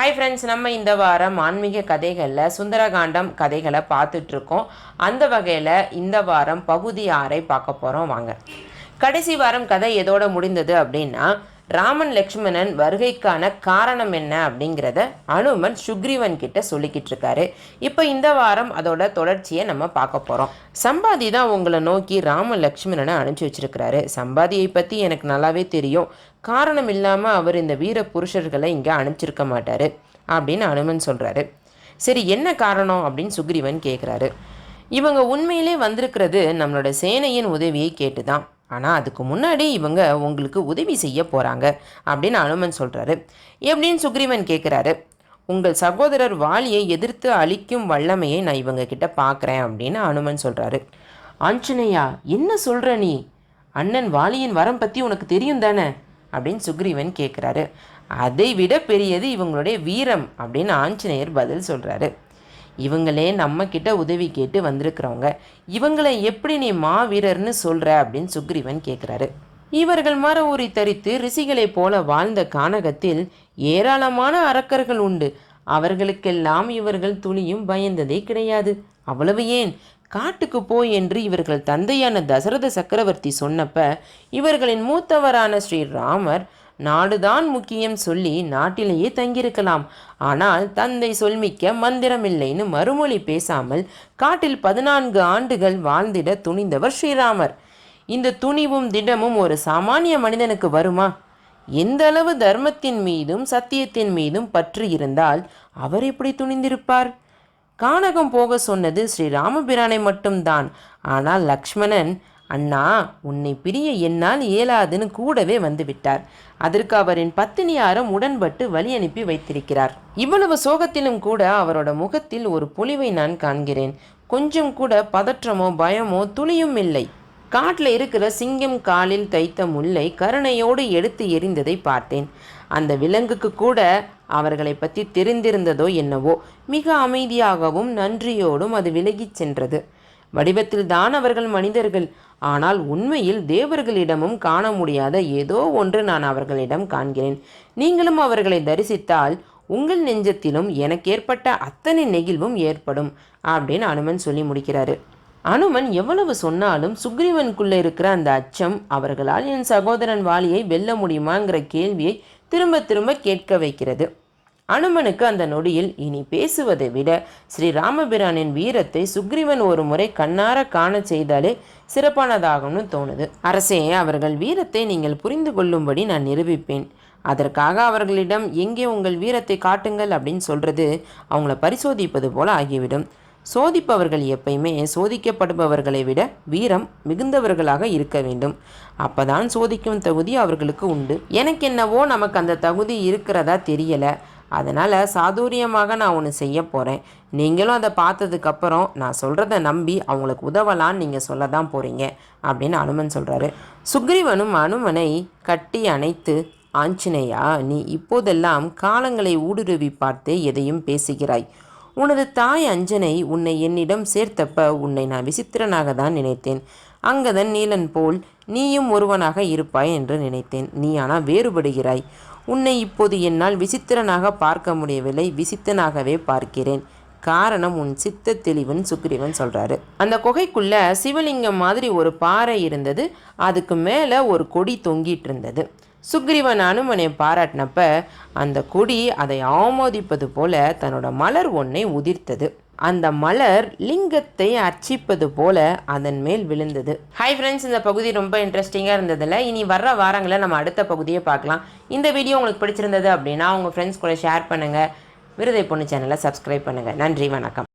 Hi friends நம்ம இந்த வாரம் ஆன்மீக கதைகளில் சுந்தரகாண்டம் கதைகளை பார்த்துட்ருக்கோம். அந்த வகையில் இந்த வாரம் பகுதி ஆறை பார்க்க போகிறோம் வாங்க. கடைசி வாரம் கதை எதோட முடிந்தது அப்படின்னா ராமன் லக்ஷ்மணன் வருகைக்கான காரணம் என்ன அப்படிங்கிறத அனுமன் சுக்ரீவன் கிட்ட சொல்லிக்கிட்டு இருக்காரு. இப்போ இந்த வாரம் அதோட தொடர்ச்சியை நம்ம பார்க்க போகிறோம் சம்பாதி தான் உங்களை நோக்கி ராம லக்ஷ்மணனை அனுப்பிச்சி வச்சிருக்கிறாரு. சம்பாதியை பற்றி எனக்கு நல்லாவே தெரியும். காரணம் இல்லாமல் அவர் இந்த வீர புருஷர்களை இங்கே அனுப்பிச்சிருக்க மாட்டார் அப்படின்னு அனுமன் சொல்கிறாரு சரி என்ன காரணம் அப்படின்னு சுக்ரீவன் கேட்குறாரு இவங்க உண்மையிலே வந்திருக்கிறது நம்மளோட சேனையின் உதவியை கேட்டு தான் ஆனால் அதுக்கு முன்னாடி இவங்க உங்களுக்கு உதவி செய்ய போகிறாங்க அப்படின்னு அனுமன் சொல்கிறாரு எப்படின்னு சுக்ரீவன் கேட்குறாரு உங்கள் சகோதரர் வாலியை எதிர்த்து அழிக்கும் வல்லமையை நான் இவங்க கிட்ட பார்க்குறேன் அப்படின்னு அனுமன் சொல்கிறாரு ஆஞ்சநேயா என்ன சொல்கிற நீ? அண்ணன் வாலியின் வரம் பற்றி உனக்கு தெரியும் தானே? அப்படின்னு சுக்ரீவன் கேட்குறாரு அதை விட பெரியது இவங்களுடைய வீரம் அப்படின்னு ஆஞ்சநேயர் பதில் சொல்கிறாரு இவங்களே நம்ம கிட்ட உதவி கேட்டு வந்திருக்கிறவங்க. இவங்களை எப்படி நீ மாவீரர்னு சொல்ற அப்படின்னு சுக்ரீவன் கேட்குறாரு இவர்கள் மர ஊறி தரித்து ரிஷிகளைப் போல வாழ்ந்த கானகத்தில் ஏராளமான அரக்கர்கள் உண்டு. அவர்களுக்கெல்லாம் இவர்கள் துளியும் பயந்ததே கிடையாது. அவ்வளவு ஏன்? காட்டுக்கு போய் என்று இவர்கள் தந்தையான தசரத சக்கரவர்த்தி சொன்னப்ப இவர்களின் மூத்தவரான ஸ்ரீராமர் நாடுதான் முக்கியம் சொல்லி நாட்டிலேயே தங்கியிருக்கலாம். ஆனால் தந்தை சொல்மிக்க மந்திரமில்லைன்னு மறுமொழி பேசாமல் காட்டில் பதினான்கு ஆண்டுகள் வாழ்ந்திட துணிந்தவர் ஸ்ரீராமர். இந்த துணிவும் திடமும் ஒரு சாமானிய மனிதனுக்கு வருமா? எந்த அளவு தர்மத்தின் மீதும் சத்தியத்தின் மீதும் பற்று இருந்தால் அவர் எப்படி துணிந்திருப்பார்? கானகம் போக சொன்னது ஸ்ரீ ராமபிரானை மட்டும்தான். ஆனால் லக்ஷ்மணன் அண்ணா உன்னை பிரிய என்னால் இயலாதுன்னு கூடவே வந்துவிட்டார். அதற்கு அவரின் பத்தினியாரும் உடன்பட்டு வழி அனுப்பி வைத்திருக்கிறார். இவ்வளவு சோகத்திலும் கூட அவரோட முகத்தில் ஒரு பொலிவை நான் காண்கிறேன். கொஞ்சம் கூட பதற்றமோ பயமோ துளியும் இல்லை. காட்டில் இருக்கிற சிங்கம் காலில் தைத்த முல்லை கருணையோடு எடுத்து எறிந்ததை பார்த்தேன். அந்த விலங்குக்கு கூட அவர்களை பற்றி தெரிந்திருந்ததோ என்னவோ மிக அமைதியாகவும் நன்றியோடும் அது விலகிச் சென்றது. வடிவத்தில்தான் அவர்கள் மனிதர்கள். ஆனால் உண்மையில் தேவர்களிடமும் காண முடியாத ஏதோ ஒன்று நான் அவர்களிடம் காண்கிறேன். நீங்களும் அவர்களை தரிசித்தால் உங்கள் நெஞ்சத்திலும் எனக்கு ஏற்பட்ட அத்தனை நெகிழ்வும் ஏற்படும் அப்படின்னு அனுமன் சொல்லி முடிக்கிறாரு. அனுமன் எவ்வளவு சொன்னாலும் சுக்ரீவனுக்குள்ளே இருக்கிற அந்த அச்சம் அவர்களால் என் சகோதரன் வாலியை வெல்ல முடியுமாங்கிற கேள்வியை திரும்ப திரும்ப கேட்க வைக்கிறது. அனுமனுக்கு அந்த நொடியில் இனி பேசுவதை விட ஸ்ரீராமபிரானின் வீரத்தை சுக்ரீவன் ஒரு முறை கண்ணார காண செய்தாலே சிறப்பானதாகும்னு தோணுது. அரசே அவர்கள் வீரத்தை நீங்கள் புரிந்து கொள்ளும்படி நான் நிரூபிப்பேன். அதற்காக அவர்களிடம் எங்கே உங்கள் வீரத்தை காட்டுங்கள் அப்படின்னு சொல்றது அவங்கள பரிசோதிப்பது போல ஆகிவிடும். சோதிப்பவர்கள் எப்பயுமே சோதிக்கப்படுபவர்களை விட வீரம் மிகுந்தவர்களாக இருக்க வேண்டும். அப்பதான் சோதிக்கும் தகுதி அவர்களுக்கு உண்டு. எனக்கு என்னவோ நமக்கு அந்த தகுதி இருக்கிறதா தெரியலை. அதனால் சாதுரியமாக நான் ஒன்று செய்ய போகிறேன் நீங்களும் அதை பார்த்ததுக்கப்புறம் நான் சொல்கிறத நம்பி அவங்களுக்கு உதவலான்னு நீங்கள் சொல்ல தான் போகிறீங்க அப்படின்னு அனுமன் சொல்கிறாரு சுக்ரீவனும் அனுமனை கட்டி அணைத்து ஆஞ்சநேயா நீ இப்போதெல்லாம் காலங்களை ஊடுருவி பார்த்தே எதையும் பேசுகிறாய். உனது தாய் அஞ்சனை உன்னை என்னிடம் சேர்த்தப்ப உன்னை நான் விசித்திரனாக தான் நினைத்தேன். அங்கதன் நீலன் போல் நீயும் ஒருவனாக இருப்பாய் என்று நினைத்தேன். நீ ஆனால் வேறுபடுகிறாய். உன்னை இப்போது என்னால் விசித்திரனாக பார்க்க முடியவில்லை விசித்தனாகவே பார்க்கிறேன். காரணம் உன் சித்த தெளிவன் சுக்ரீவன் சொல்கிறாரு அந்த குகைக்குள்ள சிவலிங்கம் மாதிரி ஒரு பாறை இருந்தது. அதுக்கு மேலே ஒரு கொடி தொங்கிட்டு இருந்தது. சுக்ரீவன் அனுமனை பாராட்டினப்ப அந்த கொடி அதை ஆமோதிப்பது போல தன்னோட மலர் ஒன்றை உதிர்த்தது. அந்த மலர் லிங்கத்தை அர்ச்சிப்பது போல அதன் மேல் விழுந்தது. ஹாய் ஃப்ரெண்ட்ஸ் இந்த பகுதி ரொம்ப இன்ட்ரெஸ்டிங்காக இருந்ததில். இனி வர்ற வாரங்களில் நம்ம அடுத்த பகுதியை பார்க்கலாம். இந்த வீடியோ உங்களுக்கு பிடிச்சிருந்தது அப்படின்னா உங்கள் ஃப்ரெண்ட்ஸ் கூட ஷேர் பண்ணுங்கள் விருதை பொண்ணு சேனலை சப்ஸ்கிரைப் பண்ணுங்கள் நன்றி வணக்கம்.